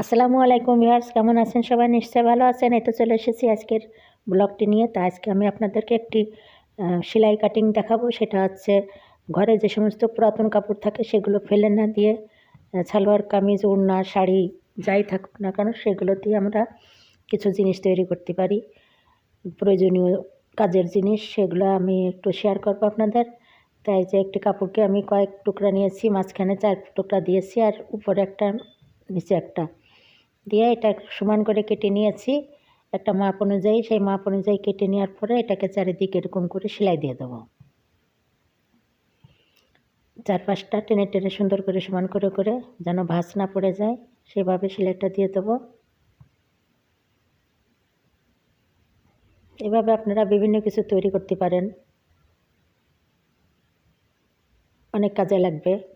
আসসালামু আলাইকুম ভিউয়ার্স, কেমন আছেন সবাই? নিশ্চয়ই ভালো আছেন। এই তো চলে এসেছি আজকের ব্লগটি নিয়ে। তা আজকে আমি আপনাদেরকে একটি সেলাই কাটিং দেখাবো। সেটা হচ্ছে ঘরে যে সমস্ত পুরাতন কাপড় থাকে, সেগুলো ফেলে না দিয়ে সালোয়ার, কামিজ, ওড়না, শাড়ি যাই থাকুক না কেন, সেগুলো দিয়ে আমরা কিছু জিনিস তৈরি করতে পারি। প্রয়োজনীয় কাজের জিনিস, সেগুলো আমি একটু শেয়ার করব আপনাদের। তাই যে একটি কাপড়কে আমি কয়েক টুকরা নিয়েছি, মাঝখানে চার টুকরা দিয়েছি, আর উপরে একটা, নিচে একটা। দিয়ে এটা সমান করে কেটে নিয়েছি। একটা মাপ অনুযায়ী, সেই মাপ অনুযায়ী কেটে নেওয়ার পরে এটাকে চারিদিকে এরকম করে সেলাই দিয়ে দেবো। চার পাঁচটা টেনে টেনে সুন্দর করে সমান করে করে যেন ভাঁজ না পড়ে যায়, সেভাবে সেলাইটা দিয়ে দেবো। এভাবে আপনারা বিভিন্ন কিছু তৈরি করতে পারেন। অনেক কাজে লাগবে।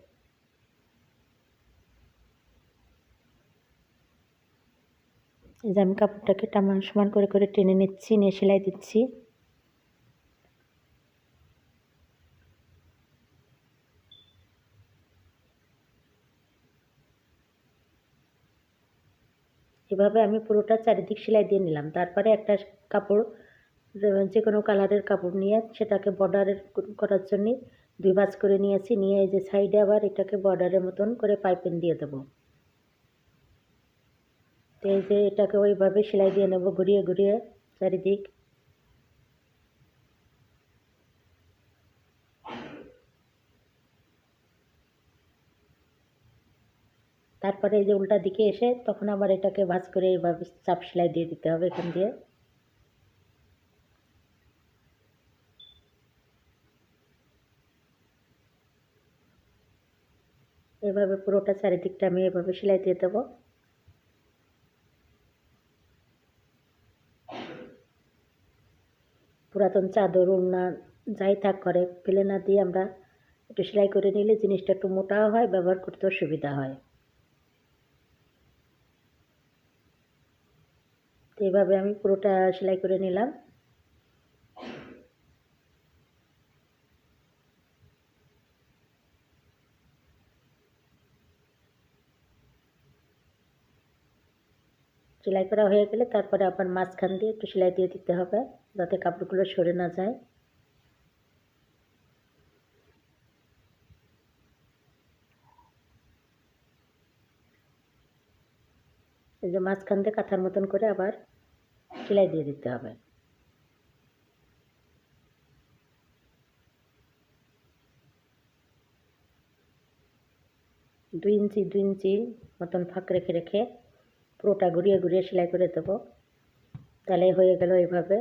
এই যে আমি কাপড়টাকে টামান সমান করে করে টেনে নিচ্ছি, নিয়ে সেলাই দিচ্ছি। এভাবে আমি পুরোটা চারিদিক সেলাই দিয়ে নিলাম। তারপরে একটা কাপড়, যে কোনো কালারের কাপড় নিয়ে সেটাকে বর্ডারের করার জন্য দুই ভাঁজ করে নিয়েছি। নিয়ে এই যে সাইডে আবার এটাকে বর্ডারের মতন করে পাইপিং দিয়ে দেবো। এই যে এটাকে ওইভাবে সেলাই দিয়ে নেব, ঘুরিয়ে ঘুরিয়ে চারিদিক। তারপরে এই যে উল্টা দিকে এসে তখন আবার এটাকে ভাঁজ করে এইভাবে চাপ সেলাই দিয়ে দিতে হবে এখান দিয়ে। এভাবে পুরোটা চারিদিকটা আমি এভাবে সেলাই দিয়ে দেবো। পুরাতন চাদর, ওড়না যাই থাক করে ফেলে না দিয়ে আমরা একটু সেলাই করে নিলে জিনিসটা একটু মোটাও হয়, ব্যবহার করতেও সুবিধা হয়। তো এইভাবে আমি পুরোটা সেলাই করে নিলাম। সেলাই করা হয়ে গেলে তারপরে আবার মাঝখান দিয়ে একটু সেলাই দিয়ে দিতে হবে যাতে কাপড়গুলো সরে না যায়। এই যে মাঝখান দিয়ে কাঁথার মতন করে আবার সেলাই দিয়ে দিতে হবে। দুই ইঞ্চি দুই ইঞ্চি মতন ফাঁক রেখে রেখে পুরোটা ঘুরিয়ে ঘুরিয়ে সেলাই করে দেবো। তাহলে হয়ে গেল এইভাবে।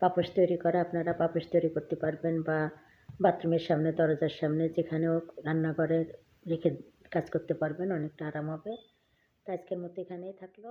পাপোশ তৈরি করা, আপনারা পাপোশ তৈরি করতে পারবেন বা বাথরুমের সামনে, দরজার সামনে, যেখানেও রান্নাঘরে রেখে কাজ করতে পারবেন, অনেকটা আরাম হবে। তো আজকের মতো এখানেই থাকল।